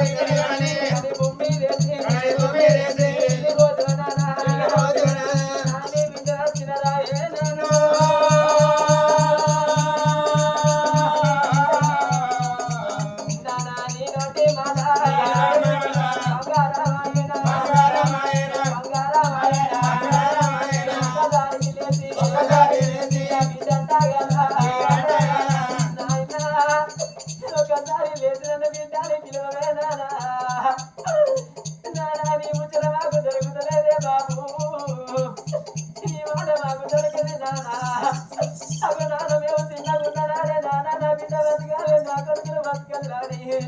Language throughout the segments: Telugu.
Thank you.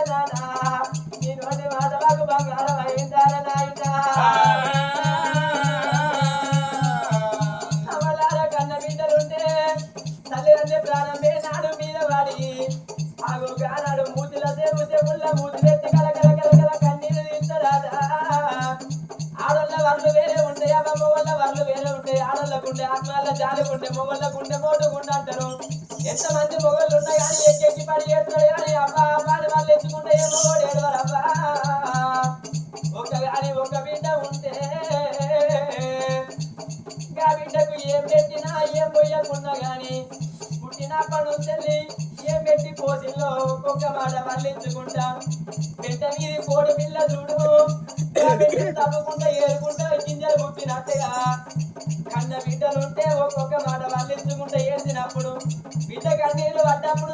నీ నాడు మీద వాడి. ఆగో గానాడు మూతిల సేపు సేపుల్ల మూతిలెత్తి కల కల కల కల కన్నీరు తీస్తారాదా ఆడోళ్ళ వాళ్ళు వేరే ఉంటాయి అమ్మ మొగళ్ళ వర్లు వేరే ఉంటాయి ఆడోళ్ళకుంటే ఆత్మాల జాలికుంటే మొగళ్ళకుంటే మోటుకుంటే అంటారు. ఎంతమంది మొగళ్ళు ఉన్నా కానీ ఎక్కెక్కి పడి చేస్తారు కానీ అబ్బా అబ్బాని వాళ్ళు ఎత్తుకుంటే ఏ ఏడవరు అబ్బా. ఒక గాని ఒక బిడ్డ ఉంటే గా బిడ్డకు ఏం పెట్టినా ఏం పోయకున్నా గాని పుట్టినప్పటి నుంచి పోసిల్లో ఒక్కొక్క మాట మళ్ళించుకుంటా బిడ్డ మీది కోడి పిల్ల చూడు. తప్పకుండా ఏరుకుంటా గింజలు పుట్టినట్టుగా కన్న బిడ్డలుంటే ఒక్కొక్క మాట మళ్ళించుకుంటా ఏడ్చినప్పుడు. బిడ్డ కన్నీళ్ళు పడ్డప్పుడు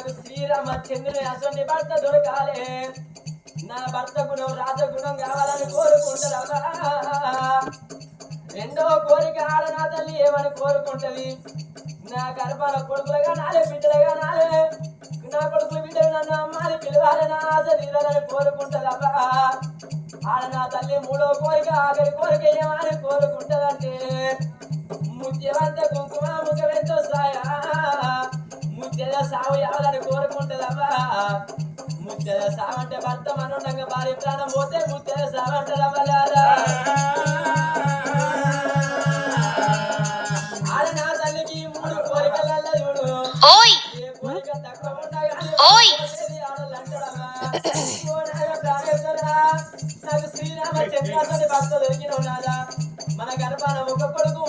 నాకు శ్రీరామచంద్రుని అసలు భర్త దొరకాలే. నా భర్త గుణం రాజగుణం కావాలని కోరుకుంటారా రెండో కోరిక ఆడ నా తల్లి ఏమని కోరుకుంటది? నా గర్భాల కొడుకులుగా నాలే బిడ్డలుగా నాలే. నా కొడుకులు బిడ్డలు నన్ను అమ్మాలి పిలవాలి నా ఆశ తీరాలని కోరుకుంటదబ్బా ఆడ నా తల్లి మూడో కోరిక ఆఖరి కోరిక ఏమని కోరుకుంటదంటే ముత్యవంత కుంకుమ సావు ఎవరని కోరుకుంటదబ్బా ముత్యద సావంటే భర్త మనుండగా భార్య ప్రాణం పోతే ముత్యద సావంటారా ఆడ నా తల్లికి మూడు కోరికలల్ల చూడు. ఏ కోరిక తక్కువ ప్రాణేశ్వరా, నాకు శ్రీరామచంద్రాసుని భక్త దొరికిన ఉన్నాడా మన గర్భాన ఒక కొడుకు